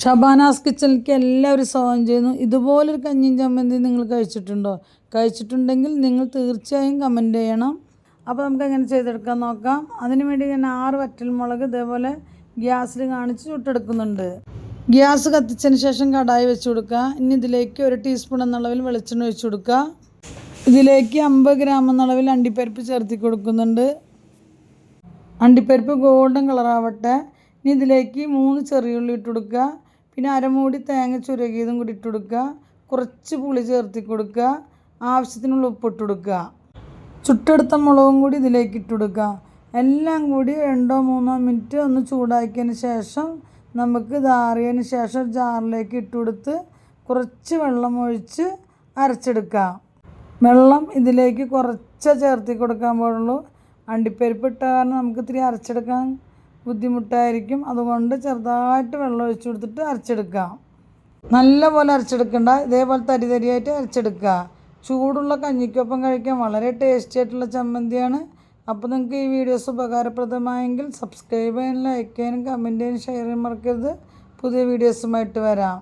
ഷബാനാസ് കിച്ചണിലേക്ക് എല്ലാവരും സ്വാഗതം ചെയ്യുന്നു. ഇതുപോലൊരു കഞ്ഞിയും ചമ്മന്തി നിങ്ങൾ കഴിച്ചിട്ടുണ്ടോ? കഴിച്ചിട്ടുണ്ടെങ്കിൽ നിങ്ങൾ തീർച്ചയായും കമന്റ് ചെയ്യണം. അപ്പോൾ നമുക്ക് എങ്ങനെ ചെയ്തെടുക്കാൻ നോക്കാം. അതിന് വേണ്ടി ഞാൻ ആറ് വറ്റൽമുളക് ഇതേപോലെ ഗ്യാസിൽ കാണിച്ച് ചുട്ടെടുക്കുന്നുണ്ട്. ഗ്യാസ് കത്തിച്ചതിന് ശേഷം കടായി വെച്ച് കൊടുക്കുക. ഇനി ഇതിലേക്ക് ഒരു ടീസ്പൂൺ എന്നളവിൽ വെളിച്ചെണ്ണ ഒഴിച്ച് കൊടുക്കുക. ഇതിലേക്ക് അമ്പത് ഗ്രാം എന്നളവിൽ അണ്ടിപ്പരിപ്പ് ചേർത്തി കൊടുക്കുന്നുണ്ട്. അണ്ടിപ്പരിപ്പ് ഗോൾഡൻ കളറാവട്ടെ ഇനി ഇതിലേക്ക് മൂന്ന് ചെറിയുള്ളി ഇട്ട് കൊടുക്കുക. പിന്നെ അരമൂടി തേങ്ങ ചുരുകിയതും കൂടി ഇട്ട് കൊടുക്കുക. കുറച്ച് പുളി ചേർത്തി കൊടുക്കുക. ആവശ്യത്തിനുള്ള ഉപ്പ് ഇട്ട് കൊടുക്കുക. ചുട്ടെടുത്ത മുളകും കൂടി ഇതിലേക്ക് ഇട്ട് കൊടുക്കുക. എല്ലാം കൂടി രണ്ടോ മൂന്നോ മിനിറ്റ് ഒന്ന് ചൂടാക്കിയതിന് ശേഷം നമുക്ക് ഇതാറിയതിന് ശേഷം ജാറിലേക്ക് ഇട്ട് കൊടുത്ത് കുറച്ച് വെള്ളം ഒഴിച്ച് അരച്ചെടുക്കുക. വെള്ളം ഇതിലേക്ക് കുറച്ച് ചേർത്തി കൊടുക്കാൻ പാടുള്ളൂ. അണ്ടിപ്പരിപ്പ് ഇട്ട കാരണം നമുക്ക് ഇത്തിരി അരച്ചെടുക്കാൻ ബുദ്ധിമുട്ടായിരിക്കും. അതുകൊണ്ട് ചെറുതായിട്ട് വെള്ളം ഒഴിച്ചു കൊടുത്തിട്ട് അരച്ചെടുക്കുക നല്ലപോലെ അരച്ചെടുക്കണ്ട. ഇതേപോലെ തരി തരിയായിട്ട് അരച്ചെടുക്കുക. ചൂടുള്ള കഞ്ഞിക്കൊപ്പം കഴിക്കാൻ വളരെ ടേസ്റ്റി ആയിട്ടുള്ള ചമ്മന്തിയാണ്. അപ്പോൾ നിങ്ങൾക്ക് ഈ വീഡിയോസ് ഉപകാരപ്രദമായെങ്കിൽ സബ്സ്ക്രൈബ് ചെയ്യാനും ലൈക്ക് ചെയ്യാനും കമന്റ് ചെയ്യാനും ഷെയർ ചെയ്യാൻ മറക്കരുത്. പുതിയ വീഡിയോസുമായിട്ട് വരാം.